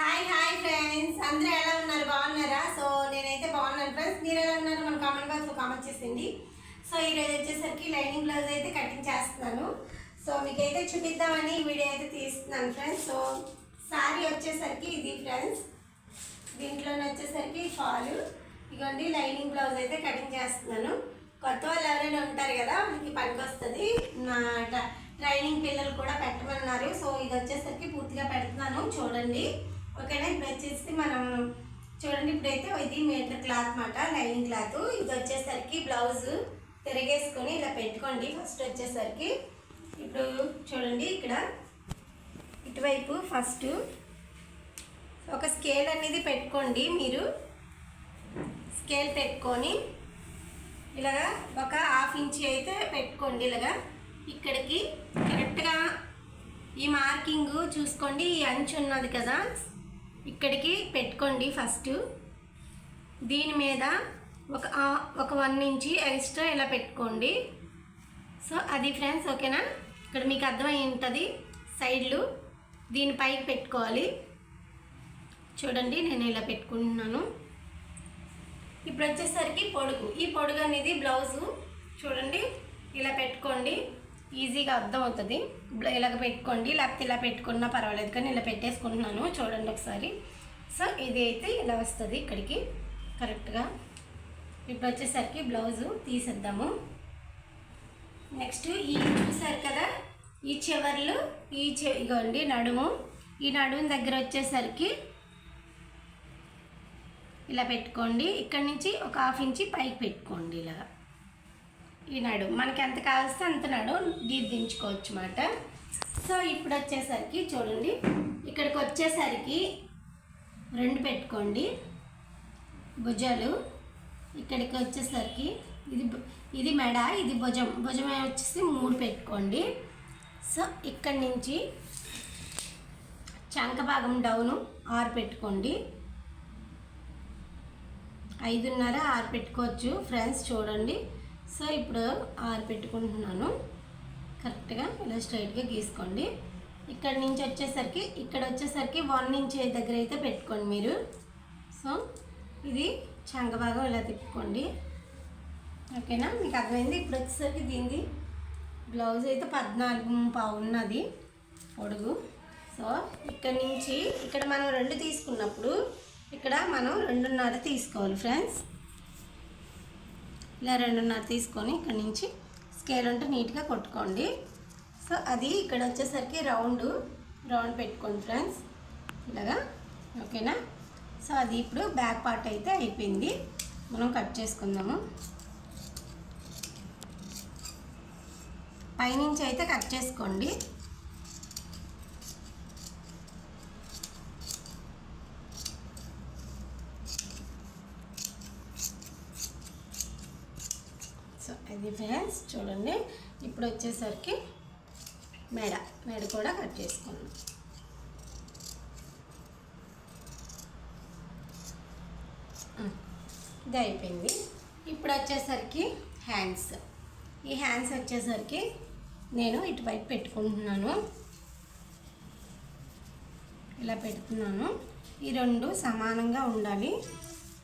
Hi hi friends అందరూ ఎలా ఉన్నారు? బాగున్నారా? సో నేనైతే బాగున్నాను ఫ్రెండ్స్ మీరు ఎలా ఉన్నారు? మన కామెంట్ బాక్స్లో కామెంట్ చేసింది సో ఈరోజు వచ్చేసరికి లైనింగ్ బ్లౌజ్ అయితే కటింగ్ చేస్తున్నాను. సో మీకైతే చూపిద్దామని ఈ వీడియో అయితే తీస్తున్నాను ఫ్రెండ్స్ సో శారీ వచ్చేసరికి ఇది ఫ్రెండ్స్ దీంట్లోనే వచ్చేసరికి ఫాలు ఇగోండి లైనింగ్ బ్లౌజ్ అయితే కటింగ్ చేస్తున్నాను. కొత్త వాళ్ళు ఎవరైనా ఉంటారు కదా వాళ్ళకి పనికి వస్తుంది. నా ట్రైనింగ్ పిల్లలు కూడా పెట్టమన్నారు. సో ఇది వచ్చేసరికి పూర్తిగా పెడుతున్నాను. చూడండి. ఓకేనా? ఇప్పుడు వచ్చేసి మనం చూడండి ఇప్పుడైతే ఇది మీటర్ క్లాత్ మాట లైనింగ్ క్లాత్. ఇది వచ్చేసరికి బ్లౌజ్ తిరగేసుకొని ఇలా పెట్టుకోండి ఫస్ట్ వచ్చేసరికి. ఇప్పుడు చూడండి ఇక్కడ ఇటువైపు ఫస్ట్ ఒక స్కేల్ అనేది పెట్టుకోండి మీరు. స్కేల్ పెట్టుకొని ఇలాగా ఒక హాఫ్ ఇంచ్ అయితే పెట్టుకోండి ఇలాగా. ఇక్కడికి కరెక్ట్గా ఈ మార్కింగ్ చూసుకోండి ఈ అంచు ఉన్నది కదా. ఇక్కడికి పెట్టుకోండి ఫస్ట్. దీని మీద ఒక ఒక వన్ ఇంచి ఎక్స్ట్రా ఇలా పెట్టుకోండి. సో అది ఫ్రెండ్స్ ఓకేనా? ఇక్కడ మీకు అర్థమై ఉంటుంది సైడ్లు. దీని పైకి పెట్టుకోవాలి. చూడండి నేను ఇలా పెట్టుకుంటున్నాను. ఇప్పుడు వచ్చేసరికి పొడుగు. ఈ పొడుగు అనేది బ్లౌజు. చూడండి ఇలా పెట్టుకోండి. ఈజీగా అర్థం అవుతుంది ఇలాగ పెట్టుకోండి లేకపోతే ఇలా పెట్టుకున్నా పర్వాలేదు కానీ ఇలా పెట్టేసుకుంటున్నాను. చూడండి ఒకసారి. సో ఇది అయితే ఇలా వస్తుంది ఇక్కడికి. కరెక్ట్గా. ఇప్పుడు వచ్చేసరికి బ్లౌజు తీసేద్దాము. నెక్స్ట్ ఈ చూసారు కదా ఈ చివర్లు ఈ చె ఇగోండి నడుము. ఈ నడుము దగ్గర వచ్చేసరికి ఇలా పెట్టుకోండి. ఇక్కడ నుంచి ఒక హాఫ్ ఇంచి పైకి పెట్టుకోండి ఇలా ఈ నడు మనకి ఎంత కావాల్సి అంత నడు దించుకోవచ్చు అన్నమాట సో ఇప్పుడు వచ్చేసరికి చూడండి. ఇక్కడికి వచ్చేసరికి రెండు పెట్టుకోండి. భుజాలు. ఇక్కడికి వచ్చేసరికి ఇది ఇది మెడ ఇది భుజం. భుజం వచ్చేసి మూడు పెట్టుకోండి. సో ఇక్కడి నుంచి చంక భాగం డౌను ఆరు పెట్టుకోండి. ఐదున్నర ఆరు పెట్టుకోవచ్చు. ఫ్రెండ్స్ చూడండి. సో ఇప్పుడు ఆరు పెట్టుకుంటున్నాను. కరెక్ట్గా ఇలా స్ట్రైట్గా గీసుకోండి. ఇక్కడ నుంచి వచ్చేసరికి ఇక్కడ వచ్చేసరికి వన్ ఇంచ్ దగ్గర అయితే పెట్టుకోండి మీరు. సో ఇది చంక భాగం ఇలా తిప్పుకోండి. ఓకేనా? మీకు అర్థమైంది? ఇప్పుడు వచ్చేసరికి దీనిది బ్లౌజ్ అయితే పద్నాలుగు పావున్నది పొడుగు. సో ఇక్కడ నుంచి ఇక్కడ మనం రెండు తీసుకున్నప్పుడు ఇక్కడ మనం రెండున్నర తీసుకోవాలి ఫ్రెండ్స్. ఇలా రెండున్నర తీసుకొని ఇక్కడ నుంచి స్కేల్ ఉంటే నీట్గా కొట్టుకోండి. సో అది ఇక్కడ వచ్చేసరికి రౌండ్ రౌండ్ పెట్టుకోండి ఫ్రెండ్స్. ఇలాగా ఓకేనా? సో అది ఇప్పుడు బ్యాక్ పార్ట్ అయితే అయిపోయింది. మనం కట్ చేసుకుందాము. పైనుంచి అయితే కట్ చేసుకోండి. ఇది ఫ్రెండ్స్ చూడండి. ఇప్పుడు వచ్చేసరికి మెడ మెడ కూడా కట్ చేసుకున్నాం ఇది అయిపోయింది. ఇప్పుడు వచ్చేసరికి హ్యాండ్స్. ఈ హ్యాండ్స్ వచ్చేసరికి నేను ఇటువైపు పెట్టుకుంటున్నాను. ఇలా పెడుతున్నాను ఈ రెండు సమానంగా ఉండాలి.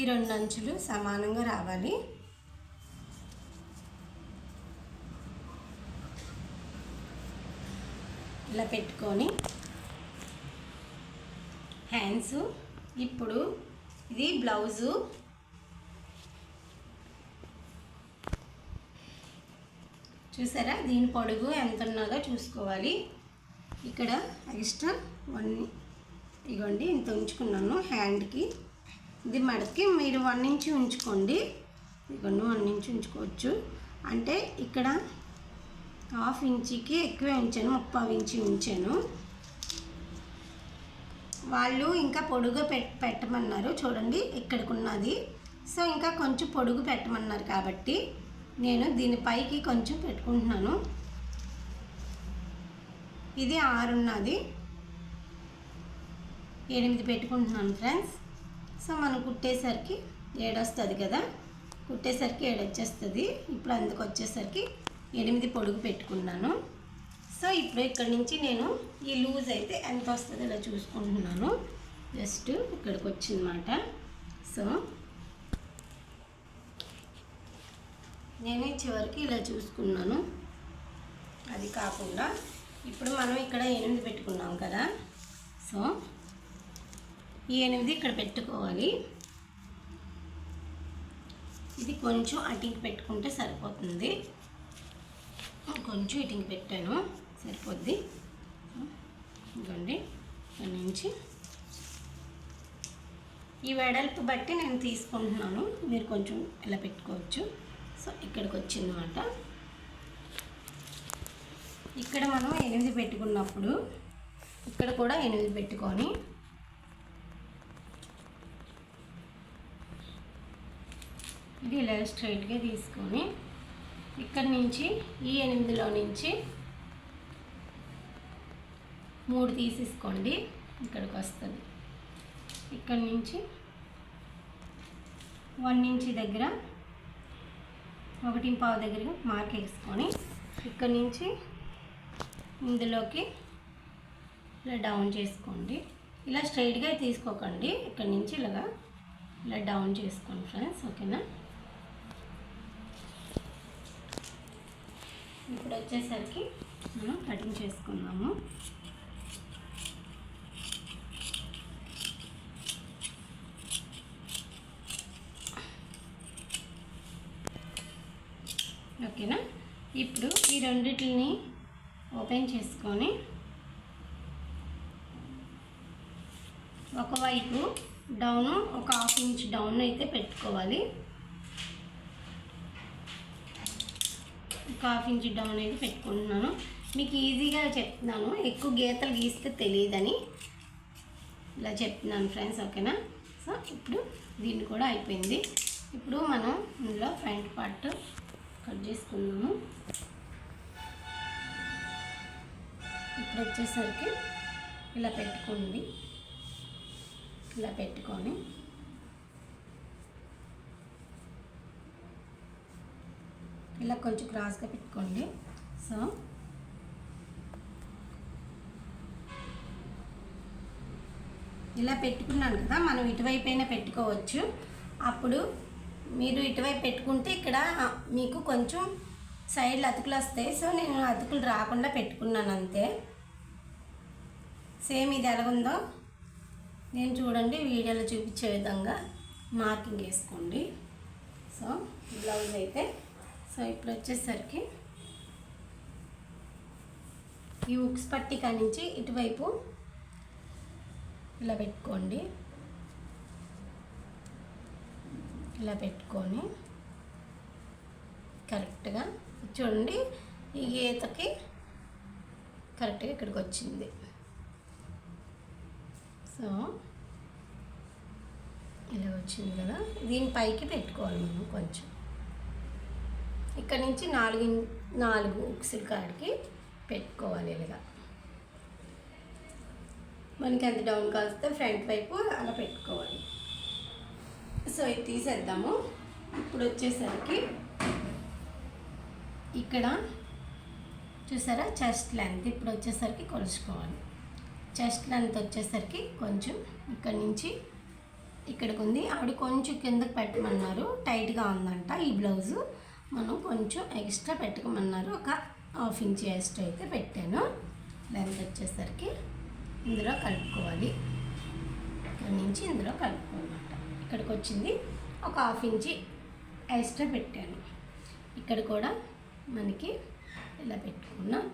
ఈ రెండు అంచులు సమానంగా రావాలి. ఇలా పెట్టుకొని హ్యాండ్స్ ఇప్పుడు ఇది బ్లౌజు. చూసారా? దీని పొడుగు ఎంత ఉన్నదో చూసుకోవాలి. ఇక్కడ ఎక్స్ట్రా వన్ ఇగోండి ఇంత ఉంచుకున్నాను హ్యాండ్కి. ఇది మడకి మీరు వన్ ఇంచ్ ఉంచుకోండి. ఇగోండి వన్ ఇంచ్ ఉంచుకోవచ్చు. అంటే ఇక్కడ హాఫ్ ఇంచుకి ఎక్కువ ఉంచాను ముప్పై ఇంచి ఉంచాను వాళ్ళు ఇంకా పొడుగు పెట్ పెట్టమన్నారు. చూడండి ఇక్కడికి ఉన్నది సో ఇంకా కొంచెం పొడుగు పెట్టమన్నారు కాబట్టి నేను దీనిపైకి కొంచెం పెట్టుకుంటున్నాను. ఇది ఆరున్నది. ఎనిమిది పెట్టుకుంటున్నాను ఫ్రెండ్స్. సో మనం కుట్టేసరికి ఏడొస్తుంది కదా. కుట్టేసరికి ఏడొచ్చేస్తుంది. ఇప్పుడు అందుకు వచ్చేసరికి ఎనిమిది పొడుగు పెట్టుకున్నాను. సో ఇప్పుడు ఇక్కడ నుంచి నేను ఈ లూజ్ అయితే ఎంత వస్తుంది ఇలా చూసుకుంటున్నాను. జస్ట్ ఇక్కడికి వచ్చిందన్నమాట. సో నేను చివరికి ఇలా చూసుకున్నాను. అది కాకుండా ఇప్పుడు మనం ఇక్కడ ఎనిమిది పెట్టుకున్నాం కదా. సో ఈ ఎనిమిది ఇక్కడ పెట్టుకోవాలి. ఇది కొంచెం అటికి పెట్టుకుంటే సరిపోతుంది. కొంచెం ఇటుకి పెట్టాను. సరిపోద్ది. ఇదిగోండి. ఇక్కడ నుంచి ఈ వెడల్పు బట్టి నేను తీసుకుంటున్నాను. మీరు కొంచెం ఇలా పెట్టుకోవచ్చు. సో ఇక్కడికి వచ్చిందన్నమాట. ఇక్కడ మనం ఎనిమిది పెట్టుకున్నప్పుడు ఇక్కడ కూడా ఎనిమిది పెట్టుకొని ఇది ఇలా స్ట్రైట్గా తీసుకొని ఇక్కడ నుంచి ఈ ఎనిమిదిలో నుంచి మూడు తీసేసుకోండి. ఇక్కడికి వస్తుంది. ఇక్కడ నుంచి వన్ ఇంచి దగ్గర ఒకటి పావు దగ్గర మార్క్ వేసుకొని ఇక్కడ నుంచి ఇందులోకి ఇలా డౌన్ చేసుకోండి. ఇలా స్ట్రైట్గా తీసుకోకండి. ఇక్కడి నుంచి ఇలాగా ఇలా డౌన్ చేసుకోండి ఫ్రెండ్స్. ఓకేనా? ఇప్పుడు వచ్చేసరికి మనం కటింగ్ చేసుకుందాము. ఓకేనా? ఇప్పుడు ఈ రెండిటిని ఓపెన్ చేసుకొని ఒకవైపు డౌను ఒక హాఫ్ ఇంచ్ డౌన్ అయితే పెట్టుకోవాలి. ఒక హాఫ్ ఇంచ్ డౌన్ అయితే పెట్టుకుంటున్నాను. మీకు ఈజీగా చెప్తున్నాను. ఎక్కువ గీతలు గీస్తే తెలియదని ఇలా చెప్తున్నాను ఫ్రెండ్స్ ఓకేనా? సో ఇప్పుడు దీన్ని కూడా అయిపోయింది. ఇప్పుడు మనం ఇందులో ఫ్రంట్ పార్ట్ కట్ చేసుకుందాము. ఇప్పుడు వచ్చేసరికి ఇలా పెట్టుకోండి. ఇలా పెట్టుకొని ఇలా కొంచెం క్రాస్గా పెట్టుకోండి. సో ఇలా పెట్టుకున్నాను కదా మనం ఇటువైపు అయినా పెట్టుకోవచ్చు. అప్పుడు మీరు ఇటువైపు పెట్టుకుంటే ఇక్కడ మీకు కొంచెం సైడ్లు అతుకులు వస్తాయి. సో నేను అతుకులు రాకుండా పెట్టుకున్నాను అంతే. సేమ్ ఇది ఎలాగుందో నేను చూడండి వీడియోలో చూపించే విధంగా మార్కింగ్ వేసుకోండి. సో బ్లౌజ్ అయితే సో ఇప్పుడు వచ్చేసరికి ఈ ఉక్స్ పట్టిక నుంచి ఇటువైపు ఇలా పెట్టుకోండి. ఇలా పెట్టుకొని కరెక్ట్గా చూడండి ఈ గీతకి కరెక్ట్గా ఇక్కడికి వచ్చింది. సో ఇలా వచ్చింది కదా దీని పైకి పెట్టుకోవాలి మనం కొంచెం. ఇక్కడ నుంచి నాలుగు నాలుగు ఉక్సుల కాడికి పెట్టుకోవాలి ఇలాగా. మనకి ఎంత డౌన్ కాస్తే ఫ్రంట్ వైపు అలా పెట్టుకోవాలి. సో ఇది తీసేద్దాము. ఇప్పుడు వచ్చేసరికి ఇక్కడ చూసారా? చెస్ట్ లెంత్ ఇప్పుడు వచ్చేసరికి కొలుచుకోవాలి. చెస్ట్ లెంత్ వచ్చేసరికి కొంచెం ఇక్కడ నుంచి ఇక్కడికి ఉంది. ఆవిడ కొంచెం కిందకి పెట్టమన్నారు. టైట్గా ఉందంట ఈ బ్లౌజు. మనం కొంచెం ఎక్స్ట్రా పెట్టుకోమన్నారు. ఒక హాఫ్ ఇంచ్ ఎక్స్ట్రా అయితే పెట్టాను. దానికి వచ్చేసరికి ఇందులో కలుపుకోవాలి. ఇక్కడ నుంచి ఇందులో కలుపుకోవాలన్నమాట ఇక్కడికి వచ్చింది. ఒక హాఫ్ ఇంచి ఎక్స్ట్రా పెట్టాను. ఇక్కడ కూడా మనకి ఇలా పెట్టుకున్నాం.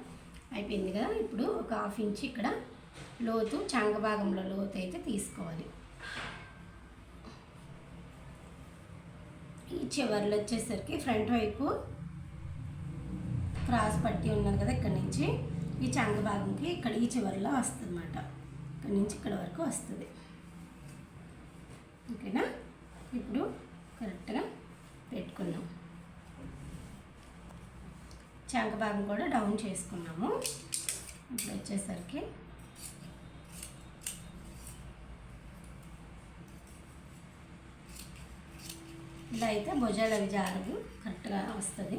అయిపోయింది కదా. ఇప్పుడు ఒక హాఫ్ ఇంచ్ ఇక్కడ లోతు చంగ భాగంలో లోతు అయితే తీసుకోవాలి ఈ చివర్లు వచ్చేసరికి ఫ్రంట్ వైపు క్రాస్ పట్టి ఉన్నారు కదా ఇక్కడ నుంచి ఈ చంగ భాగంకి ఇక్కడ ఈ చివరిలో వస్తుంది అన్నమాట ఇక్కడ నుంచి ఇక్కడ వరకు వస్తుంది. ఓకేనా? ఇప్పుడు కరెక్ట్గా పెట్టుకున్నాం చంక భాగం కూడా డౌన్ చేసుకున్నాము. ఇప్పుడు వచ్చేసరికి ఇలా అయితే భుజాలు అవి జారదు. కరెక్ట్గా వస్తుంది.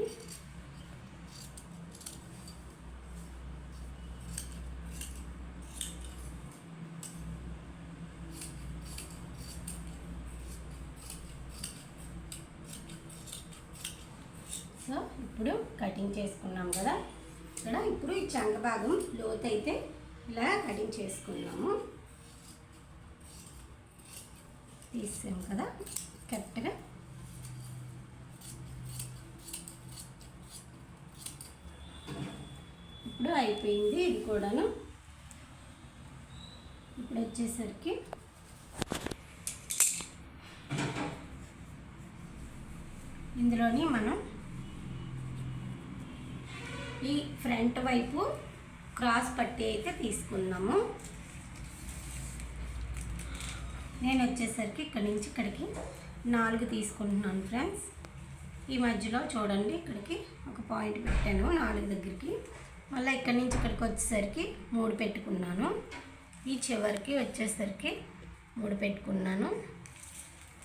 సో ఇప్పుడు కటింగ్ చేసుకున్నాం కదా. ఇక్కడ ఇప్పుడు ఈ చంక భాగం లోత్ అయితే ఇలా కటింగ్ చేసుకున్నాము. తీసాము కదా. కరెక్ట్గా ఇప్పుడు అయిపోయింది ఇది కూడాను. ఇప్పుడు వచ్చేసరికి ఇందులోని మనం ఈ ఫ్రంట్ వైపు క్రాస్ పట్టి అయితే తీసుకున్నాము నేను వచ్చేసరికి ఇక్కడి నుంచి ఇక్కడికి నాలుగు తీసుకుంటున్నాను ఫ్రెండ్స్. ఈ మధ్యలో చూడండి ఇక్కడికి ఒక పాయింట్ పెట్టాను నాలుగు దగ్గరికి. మళ్ళీ ఇక్కడి నుంచి ఇక్కడికి వచ్చేసరికి మూడు పెట్టుకున్నాను. ఈ చివరికి వచ్చేసరికి మూడు పెట్టుకున్నాను.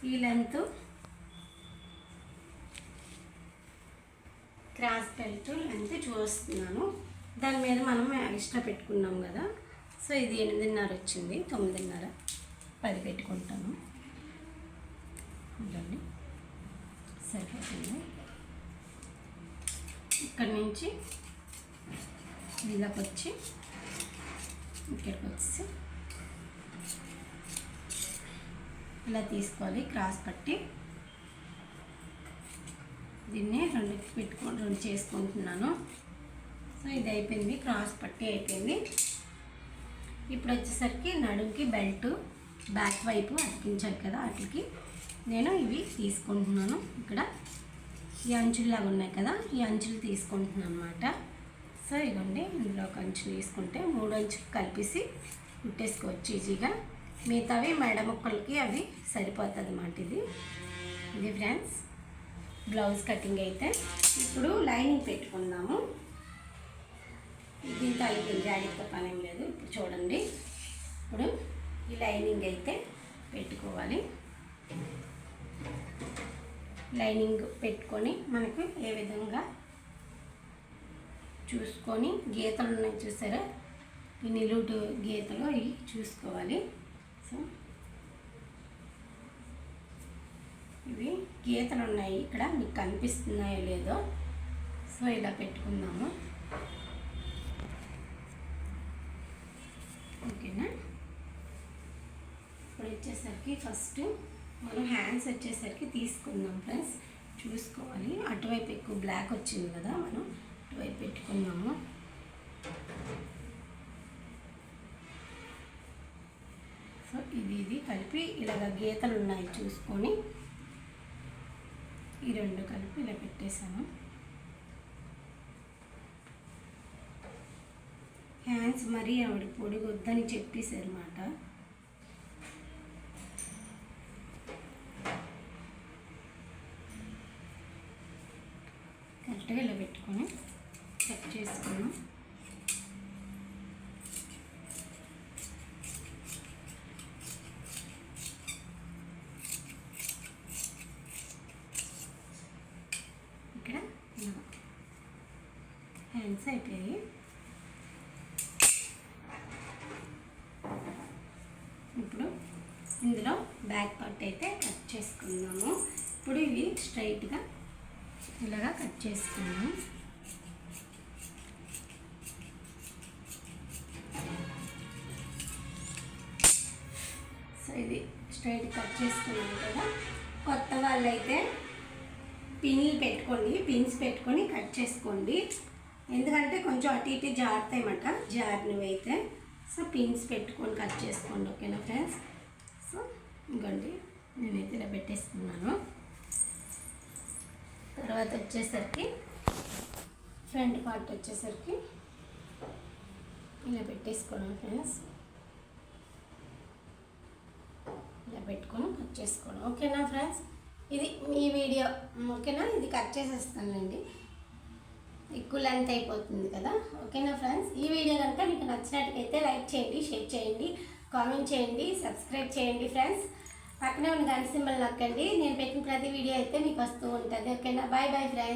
ఈ లెంత్ క్రాస్ బెల్ట్ లెంత్ చూస్తున్నాను. దాని మీద మనం ఎక్స్ట్రా పెట్టుకున్నాం కదా. సో ఇది ఎనిమిదిన్నర వచ్చింది. తొమ్మిదిన్నర పది పెట్టుకుంటాను. ఉండండి సరిపోతుంది. ఇక్కడి నుంచి ఇలాకి వచ్చి ఇక్కడికి వచ్చి ఇలా తీసుకోవాలి క్రాస్ పట్టి దీన్ని రెండు పెట్టుకో రెండు చేసుకుంటున్నాను. సో ఇది అయిపోయింది క్రాస్ పట్టి అయిపోయింది. ఇప్పుడు వచ్చేసరికి నడుంకి బెల్ట్ బ్యాక్ వైపు అతికించాలి కదా వాటికి నేను ఇవి తీసుకుంటున్నాను. ఇక్కడ ఈ అంచుల్లాగా ఉన్నాయి కదా ఈ అంచులు తీసుకుంటున్నాను అనమాట సో ఇవ్వండి. ఇందులో ఒక అంచు తీసుకుంటే మూడు అంచులు కలిపేసి కుట్టేసుకోవచ్చు ఈజీగా. మిగతావి మెడ ముక్కలకి అవి సరిపోతుంది అన్నమాట ఇది. ఇది ఫ్రెండ్స్ బ్లౌజ్ కటింగ్ అయితే. ఇప్పుడు లైనింగ్ పెట్టుకుందాము. దీంతో అయిపోయింది జాడీతో పని ఏం లేదు. ఇప్పుడు చూడండి. ఇప్పుడు ఈ లైనింగ్ అయితే పెట్టుకోవాలి. లైనింగ్ పెట్టుకొని మనకు ఏ విధంగా చూసుకొని గీతలు ఉన్నాయి చూసారా? ఈ నిలువుటు గీతలు ఇవి చూసుకోవాలి. సో ఇవి గీతలు ఉన్నాయి. ఇక్కడ మీకు కనిపిస్తున్నాయో లేదో. సో ఇలా పెట్టుకుందాము. ఓకేనా? ఇప్పుడు వచ్చేసరికి ఫస్ట్ మనం హ్యాండ్స్ వచ్చేసరికి తీసుకుందాం ఫ్రెండ్స్. చూసుకోవాలి. అటువైపు ఎక్కువ బ్లాక్ వచ్చింది కదా మనం. వైపు పెట్టుకున్నాము సో ఇది ఇది కలిపి ఇలాగ గీతలు ఉన్నాయి చూసుకొని ఈ రెండు కలిపి ఇలా పెట్టేశాను. హ్యాండ్స్ మరీ ఆవిడ పొడిగొద్దని చెప్పేశారు అన్నమాట కరెక్ట్గా ఇలా పెట్టుకొని చెక్ చేసుకున్నాం ఇక్కడ ఇలా మిక్స్ అయిపోయాయి ఇప్పుడు ఇందులో బ్యాక్ పార్ట్ అయితే కట్ చేసుకుందాము ఇప్పుడు ఇవి స్ట్రైట్గా ఇలాగా కట్ చేసుకున్నాము. సో ఇది స్ట్రైట్ కట్ చేసుకున్నాం కదా. కొత్త వాళ్ళైతే పిన్లు పెట్టుకోండి పిన్స్ పెట్టుకొని కట్ చేసుకోండి. ఎందుకంటే కొంచెం అటు ఇటు జారుతాయన్నమాట. జారినవైతే. సో పిన్స్ పెట్టుకొని కట్ చేసుకోండి ఓకేనా ఫ్రెండ్స్ సో ఇంకోండి నేనైతే ఇలా పెట్టేసుకున్నాను. తర్వాత వచ్చేసరికి ఫ్రంట్ పార్ట్ వచ్చేసరికి ఇలా పెట్టేసుకోవడం ఫ్రెండ్స్ ఇలా పెట్టుకొని కట్ చేసుకోవడం ఓకేనా ఫ్రెండ్స్ ఇది మీ వీడియో ఓకేనా? ఇది కట్ చేసేస్తానండి ఎక్కువ లెంత్ అయిపోతుంది కదా. ఓకేనా ఫ్రెండ్స్ ఈ వీడియో కనుక మీకు నచ్చినట్టుకైతే లైక్ చేయండి షేర్ చేయండి కామెంట్ చేయండి సబ్స్క్రైబ్ చేయండి ఫ్రెండ్స్ పక్కనే ఉన్న గంట సింబల్ నొక్కండి. నేను పెట్టిన ప్రతి వీడియో అయితే మీకు వస్తూ ఉంటుంది. ఓకేనా బాయ్ బాయ్ ఫ్రెండ్స్